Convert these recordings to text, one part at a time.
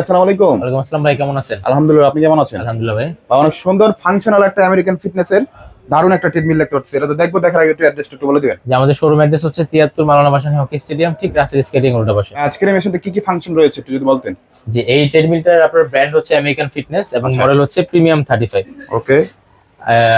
আসসালামু আলাইকুম। ওয়ালাইকুম আসসালাম ভাই কেমন আছেন? আলহামদুলিল্লাহ আপনি কেমন আছেন? আলহামদুলিল্লাহ ভাই। অনেক সুন্দর ফাংশনাল একটা আমেরিকান ফিটনেসের দারুণ একটা ট্রেডমিল দেখতে পাচ্ছি। এটা তো দেখব দেখার আগে একটু অ্যাড্রেসটা একটু বলে দিবেন। যে আমাদের শোরুম অ্যাড্রেস হচ্ছে তিয়াত্তর মালানা বাসানি হকি স্টেডিয়াম ঠিক রাসেল স্কেটিং উল্টা পাশে। আজকের এই মেশিনটা কি কি ফাংশন রয়েছে একটু যদি বলতেন। যে এই ট্রেডমিলটার আপনার ব্র্যান্ড হচ্ছে আমেরিকান ফিটনেস এবং আচ্ছা। মডেল হচ্ছে প্রিমিয়াম থার্টি ফাইভ ওকে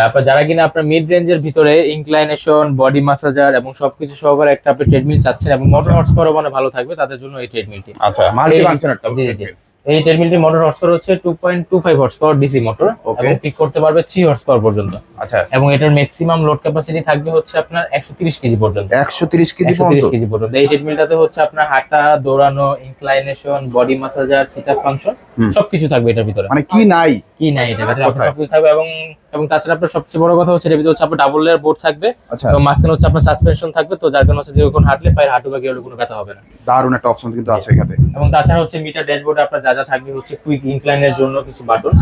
আপনার যারা কিনা আপনার মিড রেঞ্জের ভিতরে ইনক্লাইনেশন বডি মাসাজার এবং সবকিছু সহকারে একটা আপনি ট্রেডমিল চাচ্ছেন এবং মোটর হর্স পাওয়ার মানে ভালো থাকবে তাদের জন্য এই ট্রেডমিলটি আচ্ছা মাল্টি ফাংশন জি জি। এই ট্রেডমিলটি মোটর হর্স পাওয়ার হচ্ছে two point two five horse power DC motor okay এবং পিক করতে পারবে 3 হর্স পাওয়ার পর্যন্ত। আচ্ছা। এবং এটার ম্যাক্সিমাম লোড ক্যাপাসিটি থাকবে হচ্ছে আপনার একশো তিরিশ কেজি পর্যন্ত। একশো তিরিশ কেজি পর্যন্ত? 130 কেজি পর্যন্ত। এই টেরমিলটাতে হচ্ছে আপনার হাঁটা দৌড়ানো inclination body massager sit up function. সবকিছু থাকবে এটার ভিতরে। মানে কি নাই? কি নাই এটা ভিতরে? সবকিছু থাকবে এবং এবং তাছাড়া আপনার সবচেয়ে বড় কথা হচ্ছে এটার ভিতরে হচ্ছে আপনার ডাবল লেয়ার বোর্ড থাকবে। আচ্ছা। এবং মাঝখানে হচ্ছে আপনার সাসপেনশন থাকবে তো যার কারণে হচ্ছে যখন হাঁটলে পায়ের হাঁটু বা গিয়ে কোনো ব্যথা হবে না। দারুণ একটা অপশন কিন্তু আছে এখানে। এবং তাছাড়া হচ্ছে মিটার ড্যাশবোর্ডে আপনার যা যা থাকবে হচ্ছে কুইক ইনক্লাইনের জন্য কিছু বাটন।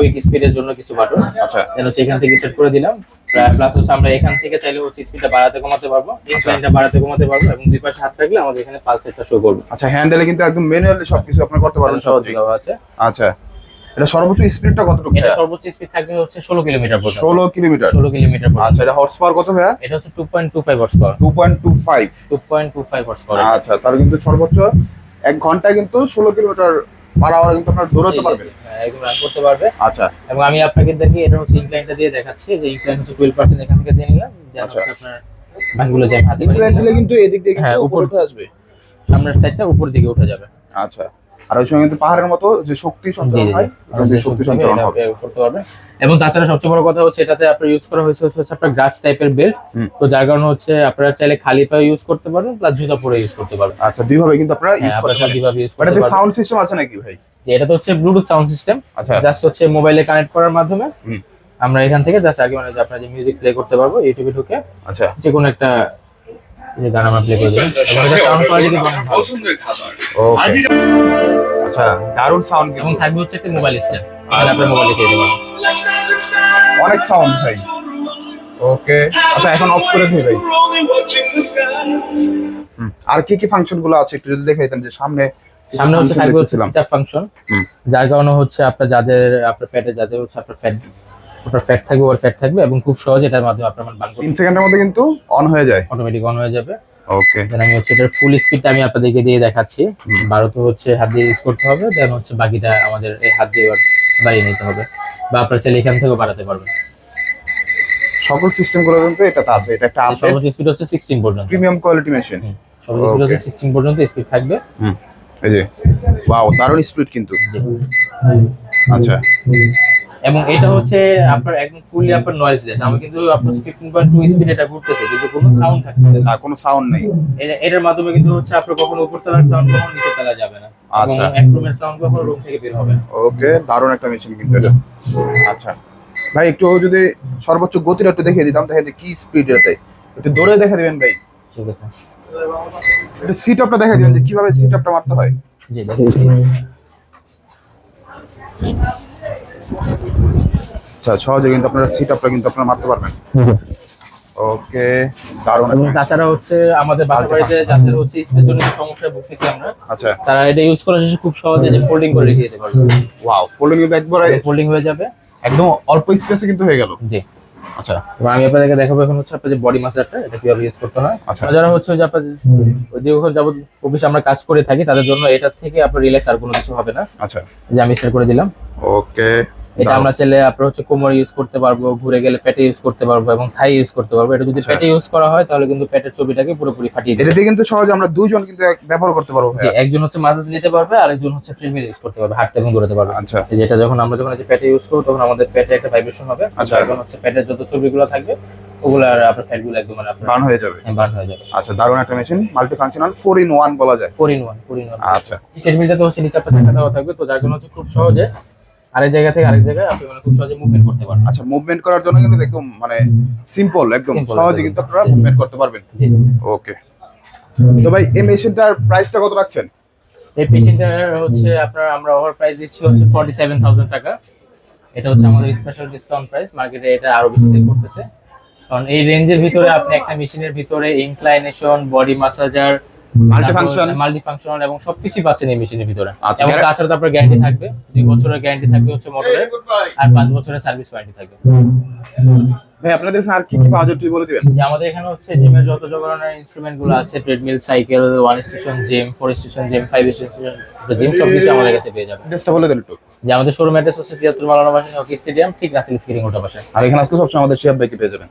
কুইক স্পিডের জন্য কিছু বাটন আচ্ছা। হচ্ছে এখান থেকে সেট করে দিলাম। প্লাস হচ্ছে আমরা এখান থেকে চাইলে হচ্ছে স্পিডটা বাড়াতে কমাতে পারব ইনক্লাইনটা বাড়াতে কমাতে পারব এবং দুই পাশে হাত রাখলে আমাদের এখানে পালসেটটা শো করবে। আচ্ছা হ্যান্ডেলে কিন্তু একদম ম্যানুয়ালি সবকিছু আপনি করতে পারবেন সহজেই। আছে। আচ্ছা এটা সর্বোচ্চ স্পিডটা কতটুকু এটা সর্বোচ্চ স্পিড থাকবে হচ্ছে ষোলো কিলোমিটার পর্যন্ত। ষোলো কিলোমিটার? ষোলো কিলোমিটার পর্যন্ত। আচ্ছা এটা হর্স পাওয়ার কত ভাইয়া? এটা হচ্ছে two point two five horse power two point two five two point two five horse power আচ্ছা তার কিন্তু সর্বোচ্চ এক ঘন্টায় কিন্তু ষোলো কিলোমিটার পার আওয়ার কিন্তু আপনার দৌড়াতে পারবেন। একদম রান করতে পারবে। আচ্ছা। এবং আমি আপনাকে দেখি এটা হচ্ছে ইনক্লাইনটা দিয়ে দেখাচ্ছি যে ইনক্লাইন হচ্ছে টুয়েলভ পার্সেন্ট এখান থেকে দিয়ে নিলাম আচ্ছা। আপনার বাকিগুলো যায় হাতে ইনক্লাইন দিলে কিন্তু এদিক দিয়ে হ্যাঁ, কিন্তু উপরে উঠে আসবে। সামনের সাইডটা উপর দিকে উঠে যাবে। আচ্ছা। আর ওই সময় কিন্তু পাহাড়ের মতো যে শক্তি জি, হয় শক্তি সঞ্চারণ হবে। করতে পারবে এবং তাছাড়া সবচেয়ে বড় কথা হচ্ছে এটাতে আপনার ইউজ করা হয়েছে হচ্ছে আপনার গ্রাস টাইপের বেল্ট। তো যার কারণে হচ্ছে আপনারা চাইলে খালি পায়ে ইউজ করতে পারবেন প্লাস জুতা পরে ইউজ করতে পারবেন। আচ্ছা দুইভাবে কিন্তু আপনারা ইউজ হ্যাঁ, করতে পারেন কীভাবে ইউজ করতে পারবেন। সাউন্ড সিস্টেম আছে নাকি ভাই? যে এটা তো হচ্ছে ব্লুটুথ সাউন্ড সিস্টেম আচ্ছা। জাস্ট হচ্ছে মোবাইলে কানেক্ট করার মাধ্যমে। আমরা এখান থেকে জাস্ট আগে মানে আপনার যে মিউজিক প্লে করতে পারব ইউটিউবে ঢুকে আচ্ছা। যে কোনো একটা যে গান আমরা প্লে করে দেবো। সাউন্ড কোয়ালিটি ভালো। ওকে আচ্ছা দারুণ সাউন্ড এবং থাকবে হচ্ছে একটা মোবাইল স্ট্যান্ড এখানে আপনার মোবাইলে খেয়ে দেবেন অনেক সাউন্ড ভাই। ওকে আচ্ছা এখন অফ করে দিই ভাই। আর কি কি ফাংশনগুলো আছে একটু যদি দেখাইতেন যে সামনে সামনে হচ্ছে থাকবে হচ্ছে দেখতেছিলাম। Seat function. যার কারণে হচ্ছে আপনার যাদের আপনার পেটে যাদের হচ্ছে আপনার ফ্যাট আপনার ফ্যাট থাকবে ওর ফ্যাট থাকবে এবং খুব সহজে এটার মাধ্যমে আপনার মানে বান তিন সেকেন্ডের মধ্যে কিন্তু অন হয়ে যায়। অটোমেটিক অন হয়ে যাবে। ওকে দেন আমি হচ্ছে এটার ফুল স্পিডটা আমি আপনাদেরকে দিয়ে দেখাচ্ছি। হুম। বারো তো হচ্ছে হাত দিয়ে ইউজ করতে হবে দেন হচ্ছে বাকিটা আমাদের এই হাত দিয়ে বাড়িয়ে নিতে হবে। বা আপনার চাইলে এখান থেকেও বাড়াতে পারবেন। সকল সিস্টেমগুলো কিন্তু এটাতে আছে এটা একটা আপডেট সর্বোচ্চ স্পিড হচ্ছে সিক্সটিন পর্যন্ত। প্রিমিয়াম কোয়ালিটি মেশিন সর্বোচ্চ স্পিড হচ্ছে Okay. সিক্সটিন পর্যন্ত স্পিড থাকবে। হুম এই যে ওয়াও দারুণ স্পিড কিন্তু। আচ্ছা। এবং এটা হচ্ছে আপনার একদম ফুললি আপনার নয়েজলেস আমি কিন্তু আপনার ফিফটিন পয়েন্ট টু স্পিড এটা ঘুরতেছে কিন্তু কোনো সাউন্ড থাকতেছে না। কোনো সাউন্ড নেই। এটার মাধ্যমে কিন্তু হচ্ছে আপনার কখনো উপর তলার সাউন্ড কখনো নিচে তলা যাবে না। আচ্ছা। এবং এক রুমের সাউন্ড কখনো রুম থেকে বের হবে না। ওকে দারুণ একটা মেশিন কিন্তু এটা। আচ্ছা। ভাই একটু যদি সর্বোচ্চ গতিটা একটু দেখিয়ে দিতাম দেখে যে কি স্পিড এটাতে। একটু দৌড়ে দেখে দিবেন ভাই। ঠিক আছে। একটু সিট আপটা দেখে দিবেন যে কীভাবে সিট আপটা মারতে হয়। জি দেখুন। আচ্ছা সহজে কিন্তু আপনারা সিট আপটা কিন্তু আপনারা মারতে পারবেন। ওকে দারুণ। তাছাড়া হচ্ছে আমাদের বাড়িতে যাদের হচ্ছে সমস্যায় ভুগতেছি আমরা আচ্ছা। তারা এটা ইউজ করার শেষে খুব সহজে যে ফোল্ডিং করে রেখে দিতে পারবে। ওয়াও ফোল্ডিং একবারে ফোল্ডিং হয়ে যাবে। একদম অল্প স্পেসে কিন্তু হয়ে গেল। জি। আচ্ছা। এবার আমি আপনাদেরকে দেখাবো এখন হচ্ছে আপনার যে বডি মাসাজটা এটা কীভাবে ইউজ করতে হয়। আচ্ছা। যারা হচ্ছে যে আপনার ওই দীর্ঘক্ষণ যাবত অফিসে আমরা কাজ করে থাকি তাদের জন্য এটা থেকে আপনার রিল্যাক্স আর কোনো কিছু হবে না। আচ্ছা। যে আমি সেট করে দিলাম। ওকে এটা আমরা চাইলে আপনার হচ্ছে কোমর ইউজ করতে পারব ঘুরে গেলে পেটে ইউজ করতে পারব এবং থাই ইউজ করতে পারব। এটা যদি আচ্ছা। পেটে ইউজ করা হয় তাহলে কিন্তু পেটের ছবিটাকে পুরোপুরি ফাটিয়ে দেবে। দিয়ে কিন্তু সহজে আমরা দুইজন কিন্তু ব্যবহার করতে পারব যে একজন হচ্ছে মাসাজ দিতে পারবে আর একজন হচ্ছে ট্রিমিল ইউজ করতে পারবে হাঁটতে এবং দৌড়াতে পারবে। আচ্ছা। যেটা যখন আমরা যখন পেটে ইউজ করব তখন আমাদের পেটে একটা ভাইব্রেশন হবে। আচ্ছা। এখন হচ্ছে পেটের যত ছবিগুলো থাকবে ওগুলো আর আপনার ফ্যাটগুলো একদম মানে বার্ন হয়ে যাবে। বার্ন হয়ে যাবে। আচ্ছা দারুণ একটা মেশিন মাল্টি ফাংশনাল ইন বলা যায়। ইন ইন আচ্ছা। ট্রেডমিলটাতে হচ্ছে নিচে আপনার ঢাকা দেওয়া থাকবে তো যার জন্য হচ্ছে খুব সহজে আরেক জায়গা থেকে আরেক জায়গায় আপনি মানে খুব সহজে মুভমেন্ট করতে পারবেন। আচ্ছা মুভমেন্ট করার জন্য কিন্তু একদম মানে সিম্পল একদম সহজে কিন্তু আপনারা মুভমেন্ট করতে পারবেন। ওকে তো ভাই এই মেশিনটার প্রাইসটা কত রাখছেন? এই পেশেন্টের হচ্ছে আপনার আমরা ওভার প্রাইস দিচ্ছি হচ্ছে ফর্টি সেভেন থাউজেন্ড টাকা। এটা হচ্ছে আমাদের স্পেশাল ডিসকাউন্ট প্রাইস মার্কেটে এটা আরও বেশি সেল করতেছে। কারণ এই রেঞ্জের ভিতরে আপনি একটা মেশিনের ভিতরে inclination body massager multi function multi functional এবং পাচ্ছেন এই মেশিনের ভিতরে। আচ্ছা, এবং তাছাড়া গ্যারান্টি থাকবে। দুই বছরের গ্যারান্টি থাকবে হচ্ছে মোটরের আর পাঁচ বছরের সার্ভিস ওয়ারেন্টি থাকবে। ভাই আপনাদের আর কি কি পাওয়া যায় বলে দিবেন? যে আমাদের এখানে হচ্ছে জিমের যত ধরনের ইনস্ট্রুমেন্টগুলো আছে treadmill cycle one station gym four station gym five station gym সবকিছু আমাদের কাছে পেয়ে যাবেন। অ্যাড্রেসটা বলে দেন একটু। যে আমাদের শোরুম অ্যাড্রেস হচ্ছে তিয়াত্তর মালানা বাসা হকি স্টেডিয়াম ঠিক রাসেল ওটা আর এখানে আসলে সবসময় আমাদের শিয়াব ভাইকে পেয়ে যাবেন।